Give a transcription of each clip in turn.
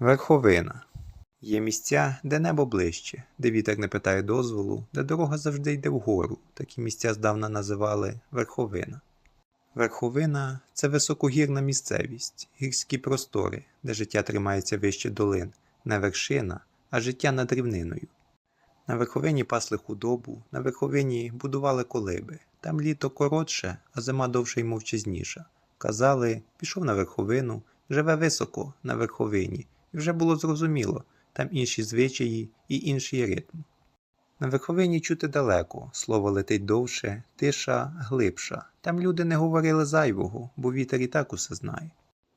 Верховина. Є місця, де небо ближче, де вітер не питає дозволу, де дорога завжди йде вгору. Такі місця здавна називали верховина. Верховина це високогірна місцевість, гірські простори, де життя тримається вище долин, не вершина, а життя над рівниною. На верховині пасли худобу, на верховині будували колиби. Там літо коротше, а зима довше й мовчазніша. Казали, пішов на верховину, живе високо на верховині, вже було зрозуміло, там інші звичаї і інший ритм. На верховині чути далеко, слово летить довше, тиша глибша. Там люди не говорили зайвого, бо вітер і так усе знає.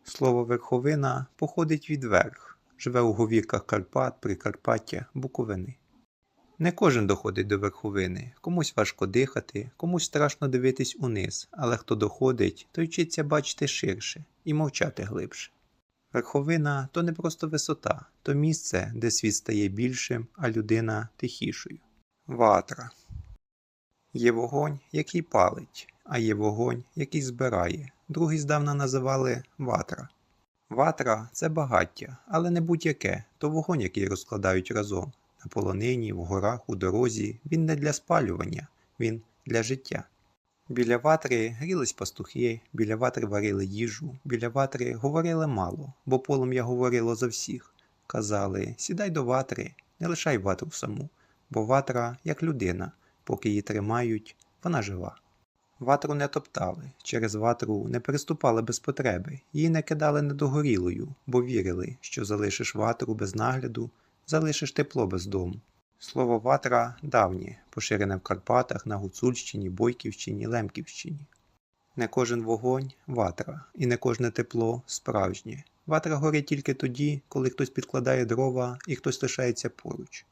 Слово верховина походить від верх, живе у говірках Карпат, Прикарпаття, Буковини. Не кожен доходить до верховини, комусь важко дихати, комусь страшно дивитись униз, але хто доходить, той вчиться бачити ширше і мовчати глибше. Верховина то не просто висота, то місце, де світ стає більшим, а людина тихішою. Ватра. Є вогонь, який палить, а є вогонь, який збирає. Другий здавна називали ватра. Ватра це багаття, але не будь-яке, то вогонь, який розкладають разом. На полонині, в горах, у дорозі. Він не для спалювання, він для життя. Біля ватри грілись пастухи, біля ватри варили їжу, біля ватри говорили мало, бо полум'я говорило за всіх. Казали: сідай до ватри, не лишай ватру саму, бо ватра як людина, поки її тримають, вона жива. Ватру не топтали, через ватру не переступали без потреби, її не кидали недогорілою, бо вірили, що залишиш ватру без нагляду, залишиш тепло без дому. Слово ватра давнє, поширене в Карпатах, на Гуцульщині, Бойківщині, Лемківщині. Не кожен вогонь ватра, і не кожне тепло справжнє. Ватра горить тільки тоді, коли хтось підкладає дрова і хтось лишається поруч.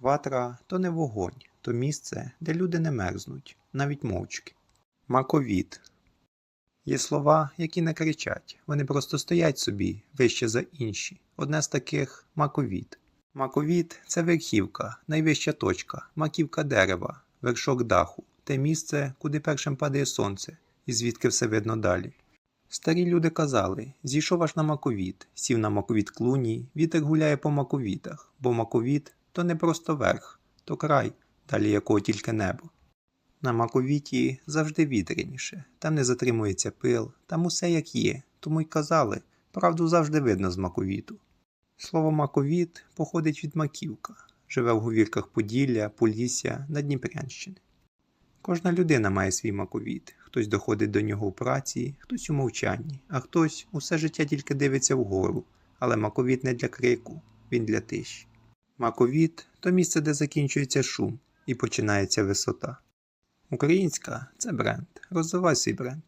Ватра то не вогонь, то місце, де люди не мерзнуть, навіть мовчки. Маковіт. Є слова, які не кричать, вони просто стоять собі вище за інші. Одне з таких маковіт. Маковіт це верхівка, найвища точка, маківка дерева, вершок даху, те місце, куди першим падає сонце, і звідки все видно далі. Старі люди казали: зійшов аж на маковіт, сів на маковіт клуні, вітер гуляє по маковітах, бо маковіт то не просто верх, то край, далі якого тільки небо. На маковіті завжди вітряніше, там не затримується пил, там усе як є, тому й казали, правду завжди видно з маковіту. Слово маковіт походить від маківка, живе в говірках Поділля, Полісся, Надніпрянщини. Кожна людина має свій маковіт, хтось доходить до нього у праці, хтось у мовчанні, а хтось усе життя тільки дивиться вгору, але маковіт не для крику, він для тиші. Маковіт то місце, де закінчується шум і починається висота. Українська це бренд. Розвивай свій бренд.